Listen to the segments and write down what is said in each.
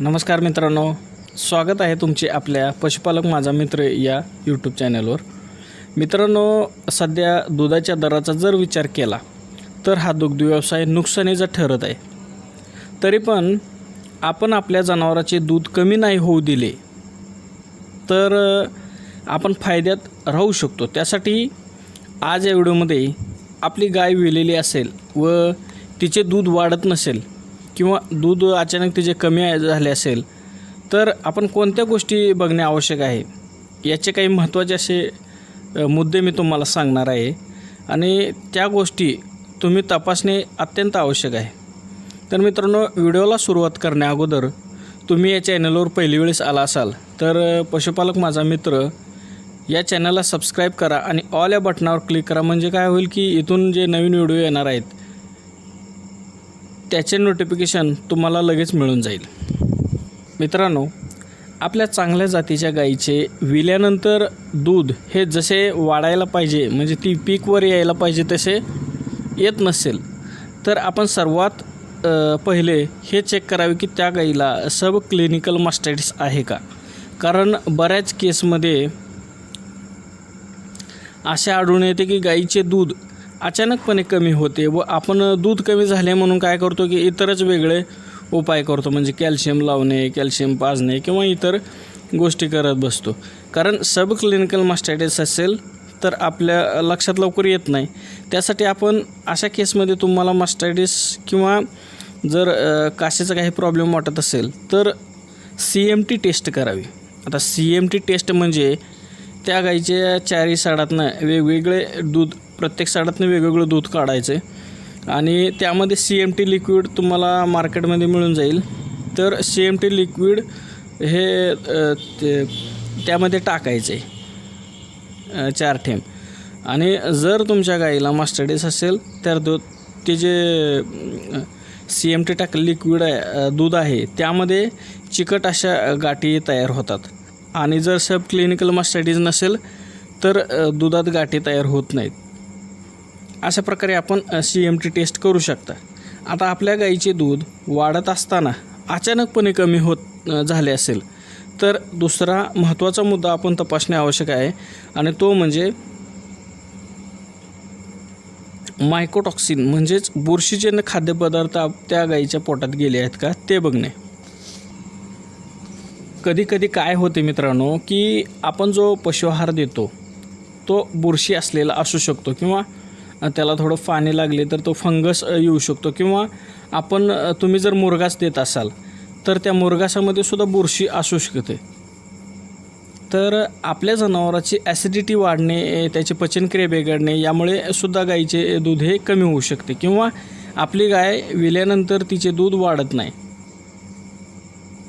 नमस्कार मित्रांनो स्वागत आहे तुमचे आपल्या पशुपालक माझा मित्र या यूट्यूब चॅनलवर मित्रांनो सध्या दुधाच्या दराचा जर विचार केला तर हा दुग्ध व्यवसाय नुकसानीचा ठरत आहे. तरी पण आपण आपल्या जनावराचे दूध कमी नाही होऊ दिले तर आपण फायद्यात राहू शकतो. त्यासाठी आज या व्हिडिओमध्ये आपली गाय विलेली असेल व तिचे दूध वाढत नसेल किंवा दूध अचानक तिचे कमी झाले असेल तर आपण कोणत्या गोष्टी बघणे आवश्यक आहे? याचे काही महत्त्वाचे असे मुद्दे मी तुम्हाला सांगणार आहे. आणि त्या गोष्टी तुम्ही तपासणे अत्यंत आवश्यक आहे. तर मित्रांनो व्हिडिओला सुरुवात करण्या अगोदर तुम्ही या चॅनलवर पहिली वेळेस आला असाल तर पशुपालक माझा मित्र या चॅनलला सबस्क्राईब करा आणि ऑल या बटनावर क्लिक करा. म्हणजे काय होईल की इथून जे नवीन व्हिडिओ येणार आहेत त्याचे नोटिफिकेशन तुम्हाला लगेच मिळून जाईल. मित्रांनो आपल्या चांगल्या जातीच्या गाईचे विल्यानंतर दूध हे जसे वाढायला पाहिजे म्हणजे ती पीकवर यायला पाहिजे तसे येत नसेल तर आपण सर्वात पहिले हे चेक करावे की त्या गाईला सब क्लिनिकल मास्टायटिस आहे का? कारण बऱ्याच केसमध्ये असे आढळून येते की गाईचे दूध अचानकपणे कमी होते व आपण दूध कमी झाले म्हणून काय करतो की इतरच वेगळे उपाय करतो म्हणजे कॅल्शियम लावणे कॅल्शियम पाजणे किंवा इतर गोष्टी करत बसतो. कारण सब क्लिनिकल मास्टायटिस असेल तर आपल्या लक्षात लवकर येत नाही. त्यासाठी आपण अशा केसमध्ये तुम्हाला मास्टायटिस किंवा जर काशेचा काही प्रॉब्लेम वाटत असेल तर सी एम टी टेस्ट करावी. आता सी एम टी टेस्ट म्हणजे त्या गाईच्या चारी साडातनं वेगवेगळे दूध प्रत्येक साडातनं वेगवेगळं दूध काढायचं आणि त्यामध्ये सी एम टी लिक्विड तुम्हाला मार्केटमध्ये मिळून जाईल. तर सी एम टी लिक्विड हे ते त्यामध्ये टाकायचे चार ठेम आणि जर तुमच्या गाईला मास्टर्डीस असेल तर दो ते जे सी एम टी टाक लिक्विड आहे दूध आहे त्यामध्ये चिकट अशा गाठी तयार होतात. आणि जर सब क्लिनिकल मास्टर्डीज नसेल तर दुधात गाठी तयार होत नाहीत. अशा प्रकारे आपण सी एम टी टेस्ट करू शकता. आता आपल्या गाईचे दूध वाढत असताना अचानकपणे कमी होत झाले असेल तर दुसरा महत्त्वाचा मुद्दा आपण तपासणे आवश्यक आहे आणि तो म्हणजे मायकोटॉक्सिन म्हणजेच बुरशीजन्य खाद्यपदार्थ त्या गाईच्या पोटात गेले आहेत का ते बघणे. कधी कधी काय होते मित्रांनो की आपण जो पशुआहार देतो तो बुरशी असलेला असू शकतो किंवा त्याला थोडं पाणी लागले तर तो फंगस येऊ शकतो. किंवा आपण तुम्ही जर मुरगास देत असाल तर त्या मुरगासामध्ये सुद्धा बुरशी असू शकते. तर आपल्या जनावराची ॲसिडिटी वाढणे त्याची पचनक्रिया बिघडणे यामुळे सुद्धा गाईचे दूध हे कमी होऊ शकते. किंवा आपली गाय विल्यानंतर तिचे दूध वाढत नाही.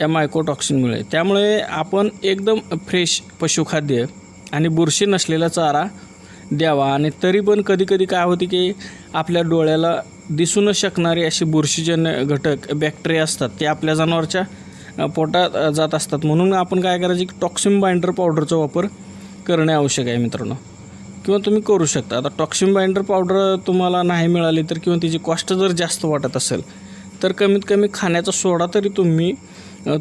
या मायकोटॉक्सिनमुळे त्यामुळे आपण एकदम फ्रेश पशुखाद्य आणि बुरशी नसलेला चारा द्यावा. आणि तरी पण कधी कधी काय होते की आपल्या डोळ्याला दिसू न शकणारे असे बुरशीजन्य घटक बॅक्टेरिया असतात ते आपल्या जनावरच्या पोटात जात असतात. म्हणून आपण काय करायचे की टॉक्सिम बाइंडर पावडरचा वापर करणे आवश्यक आहे मित्रांनो. किंवा तुम्ही करू शकता. आता टॉक्सिम बाइंडर पावडर तुम्हाला नाही मिळाली तर किंवा तिची कॉस्ट जर जास्त वाटत असेल तर कमीत कमी खाण्याचा सोडा तरी तुम्ही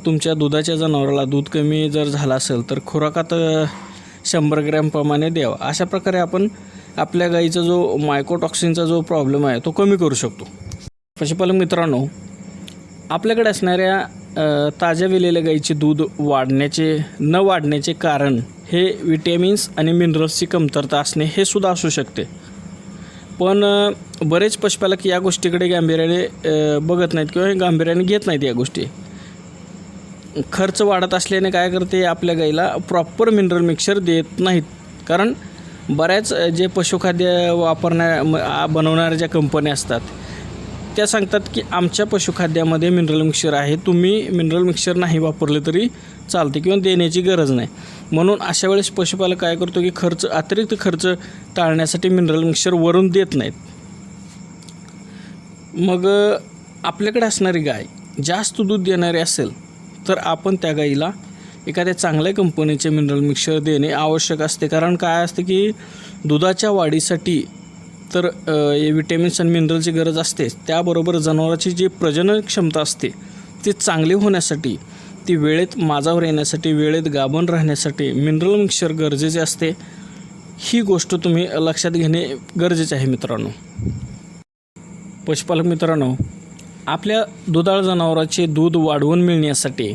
तुमच्या दुधाच्या जनावराला दूध कमी जर झालं असेल तर खुराकात शंभर ग्रॅमप्रमाणे द्यावा. अशा प्रकारे आपण आपल्या गाईचा जो मायकोटॉक्सिनचा जो प्रॉब्लेम आहे तो कमी करू शकतो. पशुपालक मित्रांनो आपल्याकडे असणाऱ्या ताज्या विलेल्या गाईचे दूध वाढण्याचे न वाढण्याचे कारण हे विटॅमिन्स आणि मिनरल्सची कमतरता असणे हे सुद्धा असू शकते. पण बरेच पशुपालक या गोष्टीकडे गांभीर्याने बघत नाहीत किंवा गांभीर्याने घेत नाहीत या गोष्टी. खर्च वाढत असल्याने काय करते आपल्या गाईला प्रॉपर मिनरल मिक्सर देत नाहीत. कारण बऱ्याच जे पशुखाद्य वापरण्या बनवणाऱ्या ज्या कंपन्या असतात त्या सांगतात की आमच्या पशुखाद्यामध्ये मिनरल मिक्सर आहे. तुम्ही मिनरल मिक्सर नाही वापरले तरी चालते किंवा देण्याची गरज नाही. म्हणून अशा वेळेस पशुपालक काय करतो की खर्च अतिरिक्त खर्च टाळण्यासाठी मिनरल मिक्सर वरून देत नाहीत. मग आपल्याकडे असणारी गाय जास्त दूध देणारी असेल तर आपण त्या गाईला एखाद्या चांगल्या कंपनीचे मिनरल मिक्सर देणे आवश्यक असते. कारण काय असते की दुधाच्या वाढीसाठी तर ए विटॅमिन्स आणि मिनरलची गरज असते. त्याबरोबर जनावराची जी प्रजनन क्षमता असते ती चांगली होण्यासाठी ती वेळेत माजावर येण्यासाठी वेळेत गाभण राहण्यासाठी मिनरल मिक्सर गरजेचे असते. ही गोष्ट तुम्ही लक्षात घेणे गरजेचे आहे मित्रांनो. पशुपालक मित्रांनो आपल्या दुधाळ जनावराचे दूध वाढवून मिळण्यासाठी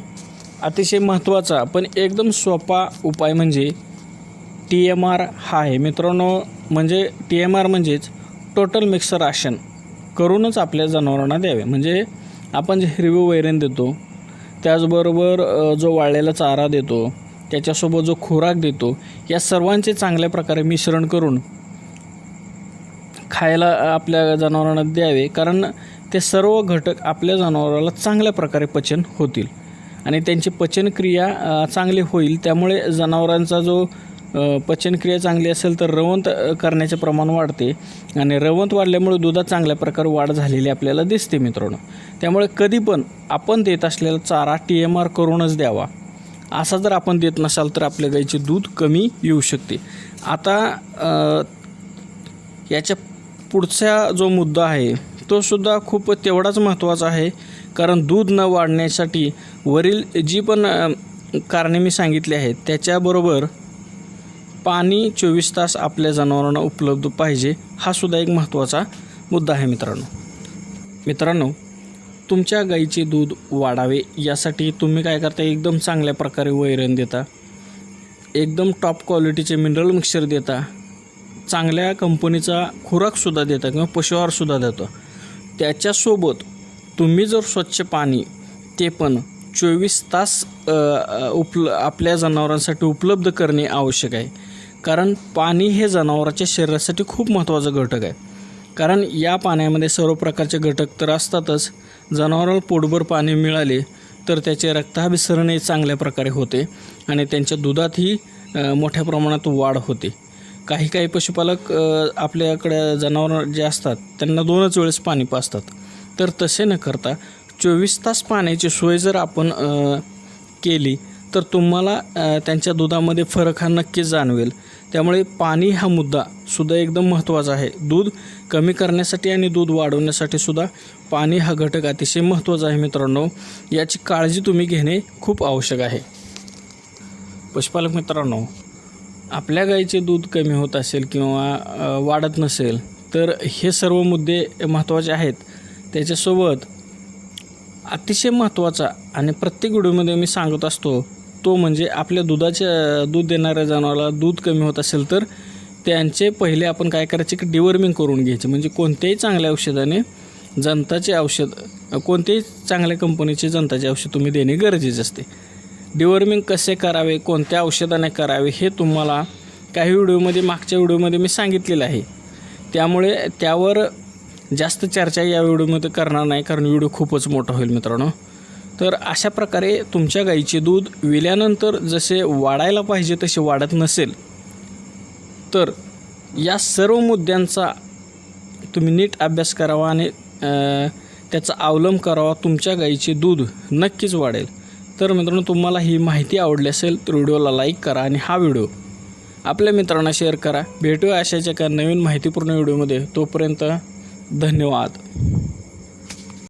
अतिशय महत्त्वाचा पण एकदम सोपा उपाय म्हणजे टी एम आर हा आहे. मित्रांनो म्हणजे टी एम आर म्हणजेच टोटल मिक्सर राशन करूनच आपल्या जनावरांना द्यावे. म्हणजे आपण जे हिरवी वैरण देतो त्याचबरोबर जो वाळलेला चारा देतो त्याच्यासोबत जो खुराक देतो या सर्वांचे चांगल्या प्रकारे मिश्रण करून खायला आपल्या जनावरांना द्यावे. कारण ते सर्व घटक आपल्या जनावराला चांगल्या प्रकारे पचन होतील. आणि त्यांची पचनक्रिया चांगली होईल. त्यामुळे जनावरांचा जो पचनक्रिया चांगली असेल तर रवंत करण्याचे प्रमाण वाढते. आणि रवंत वाढल्यामुळे दुधात चांगल्या प्रकारे वाढ झालेली आपल्याला दिसते मित्रांनो. त्यामुळे कधी पण आपण देत असलेला चारा टी एम आर करूनच द्यावा. असा जर आपण देत नसाल तर आपल्या गाईचे दूध कमी येऊ शकते. आता याच्या पुढचा जो मुद्दा आहे तो सुद्धा खूप तेवढाच महत्त्वाचा आहे. कारण दूध न वाढण्यासाठी वरील जी पण कारणे मी सांगितली आहेत त्याच्याबरोबर पाणी चोवीस तास आपल्या जनावरांना उपलब्ध पाहिजे हा सुद्धा एक महत्त्वाचा मुद्दा आहे मित्रांनो. मित्रांनो तुमच्या गाईचे दूध वाढावे यासाठी तुम्ही काय करता? एकदम चांगल्या प्रकारे वैरण देता. एकदम टॉप क्वालिटीचे मिनरल मिक्सर देता. चांगल्या कंपनीचा खुराकसुद्धा देता किंवा पशुहारसुद्धा देतो. त्याच्यासोबत तुम्ही जर स्वच्छ पाणी ते पण चोवीस तास उपल आपल्या जनावरांसाठी उपलब्ध करणे आवश्यक आहे. कारण पाणी हे जनावराच्या शरीरासाठी खूप महत्त्वाचा घटक आहे. कारण या पाण्यामध्ये सर्व प्रकारचे घटक तर असतातच. जनावराला पोटभर पाणी मिळाले तर त्याचे रक्ताभिसरणही चांगल्या प्रकारे होते आणि त्यांच्या दुधातही मोठ्या प्रमाणात वाढ होते. काही काही पशुपालक आपल्याकडं जनावर जे असतात त्यांना दोनच वेळेस पाणी पाजतात. तर तसे न करता चोवीस तास पाण्याची सोय जर आपण केली तर तुम्हाला त्यांच्या दुधामध्ये फरक हा नक्कीच जाणवेल. त्यामुळे पाणी हा मुद्दा सुद्धा एकदम महत्त्वाचा आहे. दूध कमी करण्यासाठी आणि दूध वाढवण्यासाठी सुद्धा पाणी हा घटक अतिशय महत्त्वाचा आहे मित्रांनो. याची काळजी तुम्ही घेणे खूप आवश्यक आहे. पशुपालक मित्रांनो आपल्या गाईचे दूध कमी होत असेल किंवा वाढत नसेल तर हे सर्व मुद्दे महत्त्वाचे आहेत. त्याच्यासोबत अतिशय महत्त्वाचा आणि प्रत्येक व्हिडिओमध्ये मी सांगत असतो तो म्हणजे आपल्या दुधाच्या दूध देणाऱ्या जनावराला दूध कमी होत असेल तर त्यांचे पहिले आपण काय करायचे की डिवर्मिंग करून घ्यायचे. म्हणजे कोणत्याही चांगल्या औषधाने जनताचे औषध कोणत्याही चांगल्या कंपनीचे जनताचे औषध तुम्ही देणे गरजेचे असते. डिवर्मिंग कसे करावे कोणत्या औषधाने करावे हे तुम्हाला काही व्हिडिओमध्ये मागच्या व्हिडिओमध्ये मी सांगितलेलं आहे. त्यामुळे त्यावर जास्त चर्चा या व्हिडिओमध्ये करणार नाही कारण व्हिडिओ खूपच मोठा होईल मित्रांनो. तर अशा प्रकारे तुमच्या गाईचे दूध विल्यानंतर जसे वाढायला पाहिजे तसे वाढत नसेल तर या सर्व मुद्द्यांचा तुम्ही नीट अभ्यास करावा आणि त्याचा अवलंब करावा. तुमच्या गाईचे दूध नक्कीच वाढेल. तर मित्रांनो तुम्हाला ही माहिती आवडली असेल तर व्हिडिओला लाईक करा आणि हा व्हिडिओ आपल्या मित्रांना शेअर करा. भेटूया अशाच्या एका नवीन माहितीपूर्ण व्हिडिओमध्ये. तोपर्यंत धन्यवाद.